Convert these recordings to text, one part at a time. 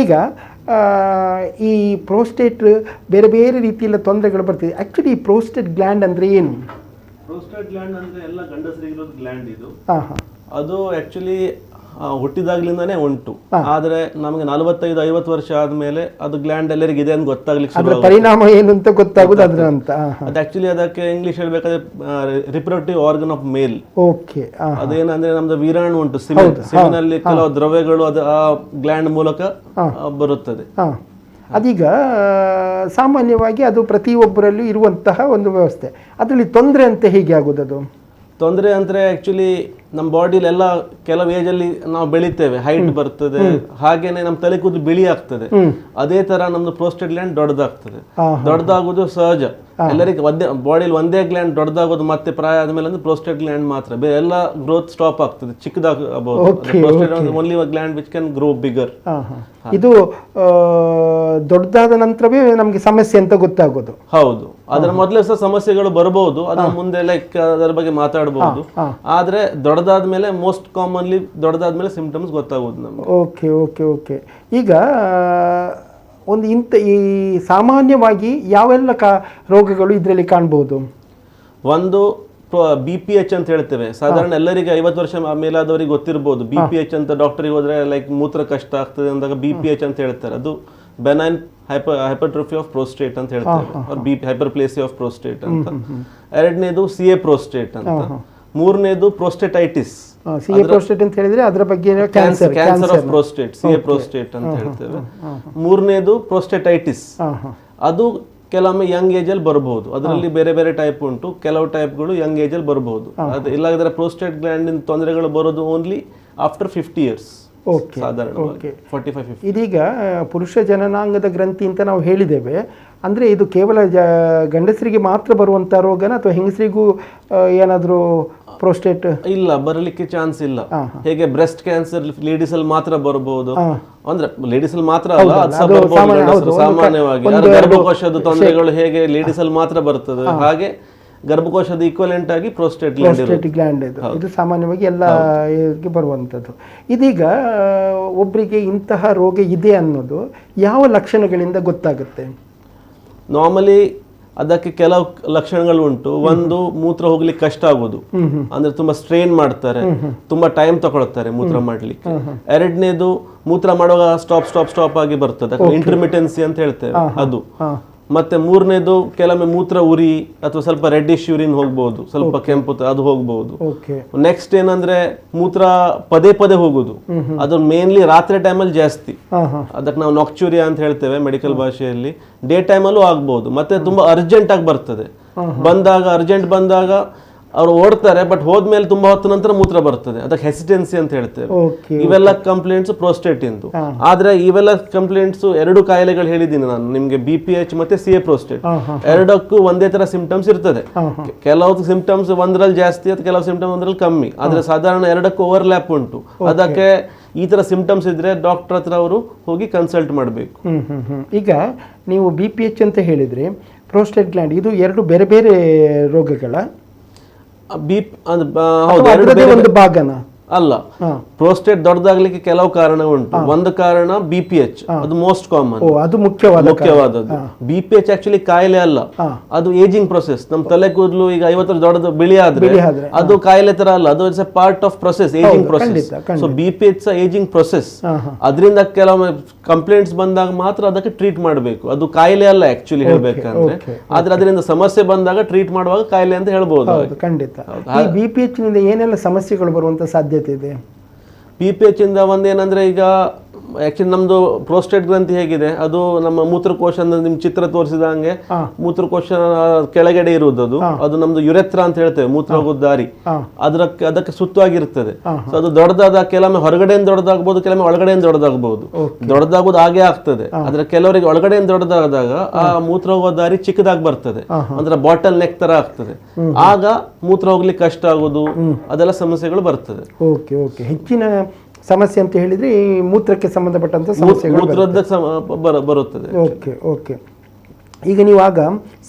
ಈಗ ಈ ಪ್ರೋಸ್ಟೇಟ್ ಬೇರೆ ಬೇರೆ ರೀತಿಯೆಲ್ಲ ತೊಂದರೆಗಳು ಬರ್ತಿದೆ. ಆ್ಯಕ್ಚುಲಿ ಈ ಪ್ರೋಸ್ಟೇಟ್ ಗ್ಲ್ಯಾಂಡ್ ಅಂದರೆ ಏನು? ಪ್ರೋಸ್ಟೇಟ್ ಗ್ಲ್ಯಾಂಡ್ ಅಂದ್ರೆ ಎಲ್ಲ ಗಂಡಸರಿಗೆ ಇರೋದು ಗ್ಲ್ಯಾಂಡ್ ಇದು. ಹಾಂ ಹಾಂ ಅದು ಆಕ್ಚುಲಿ ಹುಟ್ಟಿದಾಗ್ಲಿಂದಾನೇ ಉಂಟು. ಆದ್ರೆ ನಮಗೆ ನಲವತ್ತೈದು ಐವತ್ತು ವರ್ಷ ಆದ್ಮೇಲೆ ಅದು ಗ್ಲ್ಯಾಂಡ್ ಎಲ್ಲರಿಗೆ ಇದೆ ಅಂತ ಗೊತ್ತಾಗ್ಲಿಕ್ಕೆ ಶುರು ಅದರ ಪರಿಣಾಮ ಏನು ಅಂತ ಗೊತ್ತಾಗೋದು ಅದ್ರ ಅಂತ. ಅದು ಆಕ್ಚುಲಿ ಅದಕ್ಕೆ ಇಂಗ್ಲಿಷ್ ಹೇಳ್ಬೇಕಾದ್ರೆ reproductive organ of male okay ಅದೇನಂದ್ರೆ ನಮ್ದು ವೀರಾಣು ಉಂಟು ಸಿಮಿನ್ ಸಿಮಿನಲ್ಲಿ ಕೆಲವು ದ್ರವ್ಯಗಳು ಅದು ಆ ಗ್ಲ್ಯಾಂಡ್ ಮೂಲಕ ಆ, ಬರುತ್ತದೆ. ಅದೀಗ ಸಾಮಾನ್ಯವಾಗಿ ಅದು ಪ್ರತಿಯೊಬ್ಬರಲ್ಲೂ ಇರುವಂತಹ ಒಂದು ವ್ಯವಸ್ಥೆ. ಅದರಲ್ಲಿ ತೊಂದರೆ ಅಂತ ಹೇಗೆ ಆಗೋದು ಅದು ತೊಂದರೆ ಅಂದ್ರೆ ಆಕ್ಚುಲಿ ನಮ್ಮ ಬಾಡಿಲಿ ಎಲ್ಲ ಕೆಲವು ಏಜ್ ಅಲ್ಲಿ ನಾವು ಬೆಳಿತೇವೆ. ಹೈಟ್ ಬರ್ತದೆ. ಹಾಗೇನೆ ನಮ್ಮ ತಲೆ ಕೂದಲು ಬಿಳಿ ಆಗ್ತದೆ. ಅದೇ ತರ ನಮ್ದು ಪ್ರೋಸ್ಟೇಟ್ ಗ್ಲ್ಯಾಂಡ್ ದೊಡ್ಡದಾಗ್ತದೆ. ದೊಡ್ಡದಾಗುದು ಸಹಜ. ಎಲ್ಲರಿಗೆ ಒಂದೇ ಬಾಡಿಲಿ ಒಂದೇ ಗ್ಲ್ಯಾಂಡ್ ದೊಡ್ಡದಾಗೋದು ಮತ್ತೆ ಪ್ರಾಯ ಆದ್ಮೇಲೆ ಅಂದ್ರೆ ಪ್ರೋಸ್ಟೇಟ್ ಗ್ಲ್ಯಾಂಡ್ ಮಾತ್ರ. ಬೇರೆ ಎಲ್ಲ ಗ್ರೋತ್ ಸ್ಟಾಪ್ ಆಗ್ತದೆ. ಚಿಕ್ಕದಾಗಬಹುದು. Only gland which can grow bigger ಇದು ದೊಡ್ಡದಾದ ನಂತರವೇ ನಮಗೆ ಸಮಸ್ಯೆ ಅಂತ ಗೊತ್ತಾಗೋದು. ಹೌದು. ಅದರ ಮೊದಲೇ ಸಹ ಸಮಸ್ಯೆಗಳು ಬರಬಹುದು. ಅದರ ಮುಂದೆ ಲೈಕ್ ಅದರ ಬಗ್ಗೆ ಮಾತಾಡಬಹುದು. ಹಾ. ಆದ್ರೆ ದೊಡ್ಡದಾದ್ಮೇಲೆ ಮೋಸ್ಟ್ ಕಾಮನ್ಲಿ ದೊಡ್ಡದಾದ್ಮೇಲೆ ಸಿಂಪ್ಟಮ್ಸ್ ಗೊತ್ತಾಗೋದು ನಮ್ಗೆ. ಓಕೆ ಓಕೆ ಓಕೆ ಈಗ ಒಂದು ಇಂಥ ಈ ಸಾಮಾನ್ಯವಾಗಿ ಯಾವೆಲ್ಲ ಕಾ ರೋಗಗಳು ಇದರಲ್ಲಿ ಕಾಣ್ಬೋದು? ಒಂದು ಬಿ ಪಿ ಎಚ್ ಅಂತ ಹೇಳ್ತೇವೆ. ಸಾಧಾರಣ ಎಲ್ಲರಿಗೆ ಐವತ್ತು ವರ್ಷ ಮೇಲಾದವರಿಗೆ ಗೊತ್ತಿರ್ಬೋದು. ಬಿ ಪಿ ಎಚ್ ಅಂತ ಡಾಕ್ಟರಿಗೆ ಹೋದ್ರೆ ಲೈಕ್ ಮೂತ್ರ ಕಷ್ಟ ಆಗ್ತದೆ ಅಂದಾಗ ಬಿ ಪಿ ಎಚ್ ಅಂತ ಹೇಳ್ತಾರೆ. ಅದು benign hyper hypertrophy of prostate ಅಂತ ಹೇಳ್ತಾರೆ ಬಿ ಹೈಪರ್ಪ್ಲೇಸಿ ಆಫ್ ಪ್ರೋಸ್ಟೇಟ್ ಅಂತ. ಎರಡನೇದು ಸಿ ಎ ಪ್ರೋಸ್ಟೇಟ್ ಅಂತ. ಮೂರನೇದು ಪ್ರೋಸ್ಟೆಟೈಟಿಸ್. ಸಿ ಎ ಪ್ರೋಸ್ಟೇಟ್ ಅಂತ ಹೇಳಿದ್ರೆ ಅದರ ಬಗ್ಗೆ cancer cancer of prostate C A prostate ಅಂತ ಹೇಳ್ತೇವೆ. ಮೂರನೇದು ಪ್ರೋಸ್ಟೇಟೈಟಿಸ್. ಹಾಂ ಹಾಂ ಅದು ಕೆಲವೊಮ್ಮೆ ಯಂಗ್ ಏಜ್ ಅಲ್ಲಿ ಬರಬಹುದು ಅದರಲ್ಲಿ ಬೇರೆ ಬೇರೆ ಟೈಪ್ ಉಂಟು. ಕೆಲವು ಟೈಪ್ಗಳು ಯಂಗ್ ಏಜ್ ಅಲ್ಲಿ ಬರಬಹುದು ಅದು ಇಲ್ಲಾಂದ್ರೆ ಪ್ರೋಸ್ಟೇಟ್ ಗ್ಲ್ಯಾಂಡಿನ ತೊಂದರೆಗಳು ಬರೋದು only after fifty years fifty ಇದೀಗ ಪುರುಷ ಜನನಾಂಗದ ಗ್ರಂಥಿ ಅಂತ ನಾವು ಹೇಳಿದ್ದೇವೆ. ಅಂದ್ರೆ ಇದು ಕೇವಲ ಜ ಗಂಡಸರಿಗೆ ಮಾತ್ರ ಬರುವಂತ ರೋಗನ ಅಥವಾ ಹೆಂಗಸರಿಗೂ ಏನಾದರೂ ಪ್ರೋಸ್ಟೇಟ್ ಇಲ್ಲ ಬರಲಿಕ್ಕೆ ಚಾನ್ಸ್ ಇಲ್ಲ. ಹೇಗೆ ಬ್ರೆಸ್ಟ್ ಕ್ಯಾನ್ಸರ್ ಲೇಡೀಸ್ ಅಲ್ಲಿ ಮಾತ್ರ ಬರಬಹುದು ಅಂದ್ರೆ ಲೇಡೀಸ್ ಅಲ್ಲಿ ಮಾತ್ರ ಅಲ್ಲ ಅದು ಸಹ ಸಾಮಾನ್ಯವಾಗಿ. ಗರ್ಭಕೋಶದ ತೊಂದರೆಗಳು ಹೇಗೆ ಲೇಡೀಸ್ ಅಲ್ಲಿ ಮಾತ್ರ ಬರ್ತದೆ ಹಾಗೆ ಗರ್ಭಕೋಶದ ಈಕ್ವಲೆಂಟ್ ಆಗಿ ಪ್ರೋಸ್ಟೇಟ್ ಪ್ರೋಸ್ಟೇಟ್ ಗ್ಲ್ಯಾಂಡ್ ಇದು. ಇದು ಸಾಮಾನ್ಯವಾಗಿ ಎಲ್ಲ ಬರುವಂತದ್ದು ಬರುವಂಥದ್ದು. ಇದೀಗ ಒಬ್ಬರಿಗೆ ಇಂತಹ ರೋಗ ಇದೆ ಅನ್ನೋದು ಯಾವ ಲಕ್ಷಣಗಳಿಂದ ಗೊತ್ತಾಗುತ್ತೆ? ನಾರ್ಮಲಿ ಅದಕ್ಕೆ ಕೆಲವು ಲಕ್ಷಣಗಳು ಉಂಟು ಒಂದು ಮೂತ್ರ ಹೋಗ್ಲಿಕ್ಕೆ ಕಷ್ಟ ಆಗೋದು. ಅಂದ್ರೆ ತುಂಬಾ ಸ್ಟ್ರೈನ್ ಮಾಡ್ತಾರೆ. ತುಂಬಾ ಟೈಮ್ ತಗೊಳ್ತಾರೆ ಮೂತ್ರ ಮಾಡ್ಲಿಕ್ಕೆ. ಎರಡನೇದು ಮೂತ್ರ ಮಾಡುವಾಗ ಸ್ಟಾಪ್ ಸ್ಟಾಪ್ ಸ್ಟಾಪ್ ಆಗಿ ಬರ್ತದೆ. ಇಂಟರ್ಮಿಟೆನ್ಸಿ ಅಂತ ಹೇಳ್ತೇವೆ ಅದು. ಮತ್ತೆ ಮೂರನೇದು ಕೆಲವೊಮ್ಮೆ ಮೂತ್ರ ಉರಿ ಅಥವಾ ಸ್ವಲ್ಪ ರೆಡ್ಡಿಶ್ ಯೂರಿನ್ ಹೋಗ್ಬೋದು ಸ್ವಲ್ಪ ಕೆಂಪು ತ- ಅದು ಹೋಗ್ಬೋದು. ನೆಕ್ಸ್ಟ್ ಏನಂದ್ರೆ ಮೂತ್ರ ಪದೇ ಪದೇ ಹೋಗುದು. ಅದು ಮೇನ್ಲಿ ರಾತ್ರಿ ಟೈಮಲ್ಲಿ ಜಾಸ್ತಿ. ಹಾಂ ಹಾಂ. ಅದಕ್ಕೆ ನಾವು ನೊಕ್ಚುರಿಯಾ ಅಂತ ಹೇಳ್ತೇವೆ ಮೆಡಿಕಲ್ ಭಾಷೆಯಲ್ಲಿ. ಡೇ ಟೈಮಲ್ಲೂ ಆಗ್ಬೋದು ಮತ್ತೆ ತುಂಬಾ ಅರ್ಜೆಂಟ್ ಆಗಿ ಬರ್ತದೆ. ಬಂದಾಗ ಅರ್ಜೆಂಟ್ ಬಂದಾಗ ಅವ್ರು ಓಡ್ತಾರೆ ಬಟ್ ಹೋದ್ಮೇಲೆ ತುಂಬಾ ಹೊತ್ತು ನಂತರ ಮೂತ್ರ ಬರ್ತದೆ. ಅದಕ್ಕೆ ಹೆಸಿಟೆನ್ಸಿ ಅಂತ ಹೇಳ್ತೇವೆ. ಇವೆಲ್ಲ ಕಂಪ್ಲೇಂಟ್ಸ್ ಪ್ರೋಸ್ಟೇಟ್ ಎಂದು ಆದ್ರೆ ಇವೆಲ್ಲ ಕಂಪ್ಲೇಂಟ್ಸ್ ಎರಡು ಕಾಯಿಲೆಗಳು ಹೇಳಿದ್ದೀನಿ ನಾನು. ನಿಮ್ಗೆ ಬಿ ಪಿ ಎಚ್ ಮತ್ತೆ ಸಿ ಎ ಪ್ರೋಸ್ಟೇಟ್ ಎರಡಕ್ಕೂ ಒಂದೇ ತರ ಸಿಂಪ್ಟಮ್ಸ್ ಇರ್ತದೆ. ಕೆಲವು ಸಿಂಪ್ಟಮ್ಸ್ ಒಂದ್ರಲ್ಲಿ ಜಾಸ್ತಿ ಅಥವಾ ಕೆಲವು ಸಿಂಪ್ಟಮ್ಸ್ ಒಂದ್ರಲ್ಲಿ ಕಮ್ಮಿ. ಆದ್ರೆ ಸಾಧಾರಣ ಎರಡಕ್ಕೂ ಓವರ್ಲ್ಯಾಪ್ ಉಂಟು. ಅದಕ್ಕೆ ಈ ತರ ಸಿಂಪ್ಟಮ್ಸ್ ಇದ್ರೆ ಡಾಕ್ಟರ್ ಹತ್ರ ಅವರು ಹೋಗಿ ಕನ್ಸಲ್ಟ್ ಮಾಡಬೇಕು. ಈಗ ನೀವು ಬಿ ಪಿ ಎಚ್ ಅಂತ ಹೇಳಿದ್ರೆ ಪ್ರೋಸ್ಟೇಟ್ ಗ್ಲ್ಯಾಂಡ್ ಇದು ಎರಡು ಬೇರೆ ಬೇರೆ ರೋಗಗಳ ಬೀಪ್ ಒಂದು ಭಾಗನ? ಅಲ್ಲ. ಪ್ರೋಸ್ಟೇಟ್ ದೊಡ್ಡದಾಗ್ಲಿಕ್ಕೆ ಕೆಲವು ಕಾರಣ ಉಂಟು. ಒಂದು ಕಾರಣ ಬಿ ಪಿ ಎಚ್ ಅದು ಮೋಸ್ಟ್ ಕಾಮನ್ ಓ ಅದು ಮುಖ್ಯವಾದ ಮುಖ್ಯವಾದದ್ದು. ಬಿ ಪಿ ಎಚ್ ಆಕ್ಚುಲಿ ಕಾಯಿಲೆ ಅಲ್ಲ. ಅದು ಏಜಿಂಗ್ ಪ್ರೊಸೆಸ್ ನಮ್ಮ ತಲೆ ಕೂದಲು ಈಗ ಐವತ್ತರ ದೊಡ್ಡದು ಬಿಳಿ ಆದ್ರೆ ಅದು ಕಾಯಿಲೆ ತರ ಅಲ್ಲ. ಅದು it's a part of process aging process. So B P H aging process ಅದರಿಂದ ಕೆಲವೊಮ್ಮೆ ಕಂಪ್ಲೇಂಟ್ಸ್ ಬಂದಾಗ ಮಾತ್ರ ಅದಕ್ಕೆ ಟ್ರೀಟ್ ಮಾಡಬೇಕು. ಅದು ಕಾಯಿಲೆ ಅಲ್ಲ ಆಕ್ಚುಲಿ ಹೇಳ್ಬೇಕಂದ್ರೆ. ಆದ್ರೆ ಅದರಿಂದ ಸಮಸ್ಯೆ ಬಂದಾಗ ಟ್ರೀಟ್ ಮಾಡುವಾಗ ಕಾಯಿಲೆ ಅಂತ ಹೇಳ್ಬೋದು ಖಂಡಿತ. ಬಿ ಪಿ ಎಚ್ ಏನೆಲ್ಲ ಸಮಸ್ಯೆಗಳು ಬರುವಂಥ ಸಾಧ್ಯತೆ ಇದೆ. ಪಿ ಪಿ ಇಂದ ಒಂದೇನಂದ್ರೆ ಈಗ ಆಕ್ಚುಲಿ ನಮ್ದು ಪ್ರೋಸ್ಟೇಟ್ ಗ್ರಂಥಿ ಹೇಗಿದೆ. ಅದು ನಮ್ಮ ಮೂತ್ರಕೋಶ ಅಂದ್ರೆ ನಿಮ್ ಚಿತ್ರ ತೋರಿಸಿದ ಹಂಗೆ ಮೂತ್ರಕೋಶ ಕೆಳಗಡೆ ಇರುವುದು ಅದು ಅದು ನಮ್ದು ಯುರೆತ್ರ ಅಂತ ಹೇಳ್ತೇವೆ ಮೂತ್ರ ಹೋಗೋ ದಾರಿ. ಅದ್ರ ಅದಕ್ಕೆ ಸುತ್ತವಾಗಿರ್ತದೆ. ಸೊ ಅದು ದೊಡ್ಡದಾದ ಕೆಲವೊಮ್ಮೆ ಹೊರಗಡೆಯಿಂದ ದೊಡ್ಡದಾಗಬಹುದು ಕೆಲವೊಮ್ಮೆ ಒಳಗಡೆಯಿಂದ ದೊಡ್ಡದಾಗಬಹುದು ದೊಡ್ಡದಾಗೋದು ಹಾಗೆ ಆಗ್ತದೆ. ಆದ್ರೆ ಕೆಲವರಿಗೆ ಒಳಗಡೆಯಿಂದ ದೊಡ್ಡದಾದಾಗ ಆ ಮೂತ್ರ ಹೋಗುವ ದಾರಿ ಚಿಕ್ಕದಾಗಿ ಬರ್ತದೆ. ಅಂದ್ರೆ ಬಾಟಲ್ ನೆಕ್ ತರ ಆಗ್ತದೆ. ಆಗ ಮೂತ್ರ ಹೋಗ್ಲಿಕ್ಕೆ ಕಷ್ಟ ಆಗೋದು ಅದೆಲ್ಲ ಸಮಸ್ಯೆಗಳು ಬರ್ತದೆ. ಓಕೆ ಓಕೆ ಹೆಚ್ಚಿನ ಸಮಸ್ಯೆ ಅಂತ ಹೇಳಿದ್ರೆ ಈ ಮೂತ್ರಕ್ಕೆ ಸಂಬಂಧಪಟ್ಟಂತ ಸಮಸ್ಯೆಗಳು ಮೂತ್ರದ ಸಮ- ಬರುತ್ತದೆ. Okay okay. ಈಗ ನೀವು ಆಗ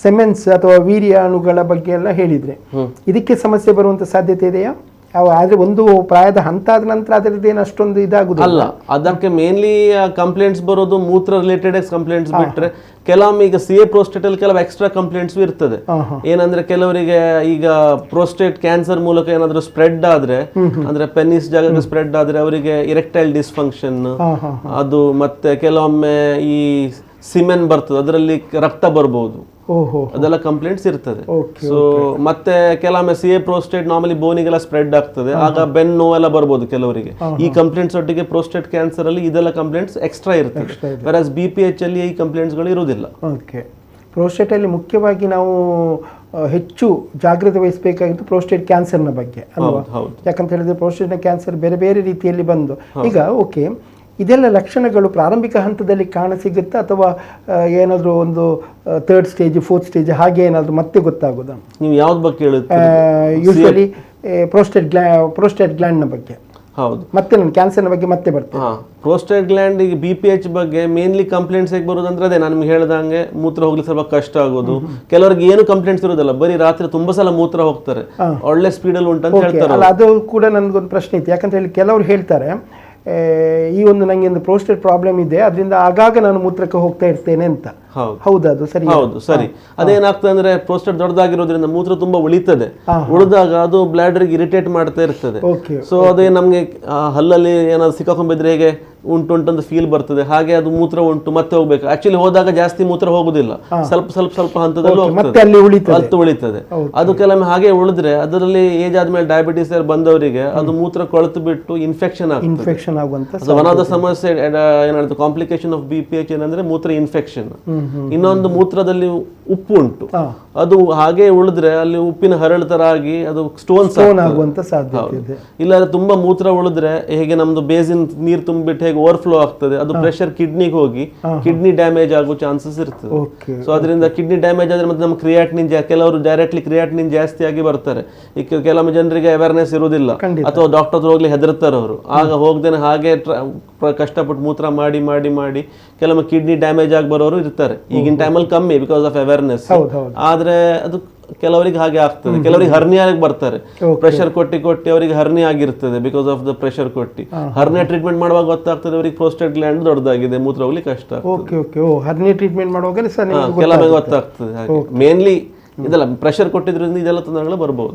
ಸೆಮೆನ್ಸ್ ಅಥವಾ ವೀರ್ಯಾಣುಗಳ ಬಗ್ಗೆ ಎಲ್ಲ ಹೇಳಿದ್ರೆ ಇದಕ್ಕೆ ಸಮಸ್ಯೆ ಬರುವಂತ ಸಾಧ್ಯತೆ ಇದೆಯಾ? ಆದ್ರೆ ಒಂದು ಪ್ರಾಯದ ಹಂತ ಆದ ನಂತರ ಏನು ಅಷ್ಟೊಂದು ಇದಾಗುದು ಅಲ್ಲ ಅದಕ್ಕೆ ಮೇನ್ಲಿ ಕಂಪ್ಲೇಂಟ್ಸ್ ಬರೋದು ಮೂತ್ರ ರಿಲೇಟೆಡ್ ಕಂಪ್ಲೇಂಟ್ಸ್ ಬಿಟ್ರೆ ಕೆಲವೊಮ್ಮೆ ಈಗ ಸಿ ಎ ಪ್ರೋಸ್ಟೇಟ್ ಅಲ್ಲಿ ಕೆಲವು ಎಕ್ಸ್ಟ್ರಾ ಕಂಪ್ಲೇಂಟ್ಸ್ ಇರ್ತದೆ. ಏನಂದ್ರೆ ಕೆಲವರಿಗೆ ಈಗ ಪ್ರೋಸ್ಟೇಟ್ ಕ್ಯಾನ್ಸರ್ ಮೂಲಕ ಏನಾದ್ರು ಸ್ಪ್ರೆಡ್ ಆದ್ರೆ ಅಂದ್ರೆ ಪೆನ್ನಿಸ್ ಜಾಗಕ್ಕೆ ಸ್ಪ್ರೆಡ್ ಆದ್ರೆ ಅವರಿಗೆ ಇರೆಕ್ಟೈಲ್ ಡಿಸ್ಫಂಕ್ಷನ್ ಅದು ಮತ್ತೆ ಕೆಲವೊಮ್ಮೆ ಈ ಸಿಮೆನ್ ಬರ್ತದೆ ಅದರಲ್ಲಿ ರಕ್ತ ಬರ್ಬೋದು. ಅದೆಲ್ಲ ಕಂಪ್ಲೇಂಟ್ಸ್ ಇರ್ತದೆ. ಸೊ ಮತ್ತೆ ಕೆಲವೊಮ್ಮೆ ಸಿ ಎ ಪ್ರೋಸ್ಟೇಟ್ ನಾರ್ಮಲಿ ಬೋನಿಗೆಲ್ಲ ಸ್ಪ್ರೆಡ್ ಆಗ್ತದೆ. ಆಗ ಬೆನ್ ನೋವೆಲ್ಲ ಬರ್ಬೋದು ಕೆಲವರಿಗೆ. ಈ ಕಂಪ್ಲೇಂಟ್ಸ್ ಒಟ್ಟಿಗೆ ಪ್ರೋಸ್ಟೇಟ್ ಕ್ಯಾನ್ಸರ್ ಅಲ್ಲಿ ಇದೆಲ್ಲ ಕಂಪ್ಲೇಂಟ್ಸ್ ಎಕ್ಸ್ಟ್ರಾ ಇರ್ತದೆ. ವೆರಸ್ ಬಿ ಪಿ ಎಚ್ ಅಲ್ಲಿ ಈ ಕಂಪ್ಲೇಂಟ್ಸ್ಗಳು ಇರುವುದಿಲ್ಲ. ಓಕೆ ಪ್ರೋಸ್ಟೇಟಲ್ಲಿ ಮುಖ್ಯವಾಗಿ ನಾವು ಹೆಚ್ಚು ಜಾಗ್ರತೆ ವಹಿಸಬೇಕಾಗಿದ್ದು ಪ್ರೋಸ್ಟೇಟ್ ಕ್ಯಾನ್ಸರ್ನ ಬಗ್ಗೆ ಅಲ್ವಾ? ಯಾಕಂತ ಹೇಳಿದ್ರೆ ಪ್ರೋಸ್ಟೇಟ್ನ ಕ್ಯಾನ್ಸರ್ ಬೇರೆ ಬೇರೆ ರೀತಿಯಲ್ಲಿ ಬಂದು ಈಗ ಓಕೆ ಇದೆಲ್ಲ ಲಕ್ಷಣಗಳು ಪ್ರಾರಂಭಿಕ ಹಂತದಲ್ಲಿ ಕಾಣಸಿಗುತ್ತಾ ಅಥವಾ ಏನಾದರೂ ಒಂದು ಥರ್ಡ್ ಸ್ಟೇಜ್ ಫೋರ್ತ್ ಸ್ಟೇಜ್ ಹಾಗೆ ಏನಾದರೂ ಮತ್ತೆ ಗೊತ್ತಾಗೋದಾ? ನೀವು ಯಾವ್ದು ಬಗ್ಗೆ ಯೂಶಲಿ ಪ್ರೋಸ್ಟೇಟ್ ಗ್ಲಾ ಪ್ರೋಸ್ಟೇಟ್ ಗ್ಲ್ಯಾಂಡ್ನ ಬಗ್ಗೆ. ಹೌದು. ಮತ್ತೆ ನಾನು ಕ್ಯಾನ್ಸರ್ನ ಬಗ್ಗೆ ಮತ್ತೆ ಬರ್ತೇನೆ ಹಾ ಪ್ರೋಸ್ಟೇಟ್ ಗ್ಲ್ಯಾಂಡ್ ಈಗ ಬಿ ಪಿ ಎಚ್ ಬಗ್ಗೆ ಮೇನ್ಲಿ ಕಂಪ್ಲೇಂಟ್ಸ್ ಹೇಗೆ ಬರೋದಂದ್ರೆ ಅದೇ ನಾನು ನಿಮ್ಗೆ ಹೇಳ್ದಂಗೆ ಮೂತ್ರ ಹೋಗ್ಲಿಕ್ಕೆ ಸ್ವಲ್ಪ ಕಷ್ಟ ಆಗೋದು. ಕೆಲವರಿಗೆ ಏನು ಕಂಪ್ಲೇಂಟ್ಸ್ ಇರೋದಿಲ್ಲ ಬರೀ ರಾತ್ರಿ ತುಂಬಾ ಸಲ ಮೂತ್ರ ಹೋಗ್ತಾರೆ. ಒಳ್ಳೆ ಸ್ಪೀಡಲ್ಲಿ ಉಂಟಂತ ಅಂತ ಹೇಳ್ತಾರೆ ಅದು ಕೂಡ ನನಗೊಂದು ಪ್ರಶ್ನೆ ಇತ್ತು. ಯಾಕಂತ ಹೇಳಿ ಕೆಲವರು ಹೇಳ್ತಾರೆ ಈ ಒಂದು ನಂಗೆ ಒಂದು ಪ್ರೋಸ್ಟೇಟ್ ಪ್ರಾಬ್ಲಮ್ ಇದೆ ಅದರಿಂದ ಆಗಾಗ ನಾನು ಮೂತ್ರಕ್ಕೆ ಹೋಗ್ತಾ ಇರ್ತೇನೆ ಅಂತ. ಹೌದು. ಅದು ಸರಿ. ಹೌದು ಸರಿ. ಅದೇನಾಗ್ತದೆ ಅಂದ್ರೆ ಪ್ರೋಸ್ಟೇಟ್ ದೊಡ್ಡದಾಗಿರೋದ್ರಿಂದ ಮೂತ್ರ ತುಂಬಾ ಉಳಿತದೆ. ಉಳಿದಾಗ ಅದು ಬ್ಲಾಡರ್ಗೆ ಇರಿಟೇಟ್ ಮಾಡ್ತಾ ಇರ್ತದೆ. ಓಕೆ ಸೊ ಅದೇ ನಮಗೆ ಹಲ್ಲಲ್ಲಿ ಏನಾದ್ರು ಸಿಕ್ಕಾಕೊಂಡ್ಬಿದ್ರೆ ಹೇಗೆ? ಉಂಟು ಅಂತ ಫೀಲ್ ಬರ್ತದೆ. ಹಾಗೆ ಅದು ಮೂತ್ರ ಉಂಟು ಮತ್ತೆ ಹೋಗ್ಬೇಕು. ಆಕ್ಚುಲಿ ಹೋದಾಗ ಜಾಸ್ತಿ ಮೂತ್ರ ಹೋಗುದಿಲ್ಲ. ಸ್ವಲ್ಪ ಸ್ವಲ್ಪ ಸ್ವಲ್ಪ ಹಂತದಲ್ಲಿ ಅಲ್ತು ಉಳಿತದೆ. ಅದು ಕೆಲವೊಮ್ಮೆ ಹಾಗೆ ಉಳಿದ್ರೆ ಅದರಲ್ಲಿ ಏಜ್ ಆದ್ಮೇಲೆ ಡಯಾಬಿಟಿಸ್ ಬಂದವರಿಗೆ ಅದು ಮೂತ್ರ ಕೊಳೆತು ಬಿಟ್ಟು ಇನ್ಫೆಕ್ಷನ್ ಇನ್ಫೆಕ್ಷನ್ ಆಗುವಂತ ಒನ್ ಆಫ್ ದ ಸಮಸ್ಯೆ ಏನಾದ್ರು complication of B P H ಏನಂದ್ರೆ ಮೂತ್ರ ಇನ್ಫೆಕ್ಷನ್ ಇನ್ನೊಂದು ಮೂತ್ರದಲ್ಲಿ ಉಪ್ಪು ಉಂಟು. ಅದು ಹಾಗೆ ಉಳಿದ್ರೆ ಅಲ್ಲಿ ಉಪ್ಪಿನ ಹರಳು ತರ ಆಗಿ ಅದು ಸ್ಟೋನ್ ಆಗುವಂತ ಸಾಧ್ಯತೆ ಇದೆ. ಇಲ್ಲಾಂದ್ರೆ ತುಂಬಾ ಮೂತ್ರ ಉಳಿದ್ರೆ ಹೇಗೆ ನಮ್ದು ಬೇಸಿನ್ ನೀರು ತುಂಬಿಟ್ಟು ಹೇಗೆ ಓವರ್ಫ್ಲೋ ಆಗ್ತದೆ ಅದು ಪ್ರೆಷರ್ ಕಿಡ್ನಿಗೆ ಹೋಗಿ ಕಿಡ್ನಿ ಡ್ಯಾಮೇಜ್ ಆಗೋ ಚಾನ್ಸಸ್ ಇರ್ತದೆ. ಸೊ ಅದರಿಂದ ಕಿಡ್ನಿ ಡ್ಯಾಮೇಜ್ ಆದ್ರೆ ಮತ್ತೆ ನಮ್ಮ ಕ್ರಿಯಾಟಿನಿನ್ ಕೆಲವರು ಡೈರೆಕ್ಟ್ಲಿ ಕ್ರಿಯಾಟಿನಿನ್ ಜಾಸ್ತಿ ಆಗಿ ಬರ್ತಾರೆ. ಈಗ ಕೆಲವು ಜನರಿಗೆ ಅವೇರ್ನೆಸ್ ಇರುವುದಿಲ್ಲ. ಅಥವಾ ಡಾಕ್ಟರ್ ಹತ್ರ ಹೋಗ್ಲಿ ಹೆದರ್ತಾರೆ ಅವರು. ಆಗ ಹೋಗ್ದೇನೆ ಹಾಗೆ ಕಷ್ಟಪಟ್ಟು ಮೂತ್ರ ಮಾಡಿ ಮಾಡಿ ಮಾಡಿ ಕೆಲವೊಮ್ಮೆ ಕಿಡ್ನಿ ಡ್ಯಾಮೇಜ್ ಆಗಿ ಬರೋರು ಇರ್ತಾರೆ. ಈಗಿನ ಟೈಮಲ್ಲಿ ಕಮ್ಮಿ ಬಿಕಾಸ್ ಆಫ್ ಅವೇರ್ನೆಸ್ ಆದ್ರೆ ಅದು ಕೆಲವರಿಗೆ ಹಾಗೆ ಆಗ್ತದೆ. ಕೆಲವರಿಗೆ ಹರ್ನಿಯಾಗಿ ಬರ್ತಾರೆ. ಪ್ರೆಷರ್ ಕೊಟ್ಟಿ ಕೊಟ್ಟಿ ಅವರಿಗೆ ಹರ್ನಿ ಆಗಿರ್ತದೆ ಬಿಕಾಸ್ ಆಫ್ ದ ಪ್ರೆಷರ್ ಕೊಟ್ಟಿ. ಹರ್ನಿಯಾ ಟ್ರೀಟ್ಮೆಂಟ್ ಮಾಡುವಾಗ ಗೊತ್ತಾಗ್ತದೆ ಅವರಿಗೆ ಪ್ರೋಸ್ಟೇಟ್ ಗ್ಲ್ಯಾಂಡ್ ದೊಡ್ಡದಾಗಿದೆ ಮೂತ್ರ ಹೋಗ್ಲಿಕ್ಕೆ ಕಷ್ಟ okay okay oh hernia treatment ಮಾಡುವಾಗ ನಿಮ್ಗೆ ಗೊತ್ತಾಗ್ತದೆ ಮೇನ್ಲಿ ಇದೆಲ್ಲ ಪ್ರೆಷರ್ ಕೊಟ್ಟಿದ್ರಿಂದ ಇದೆಲ್ಲ ತೊಂದರೆಗಳು ಬರ್ಬೋದು.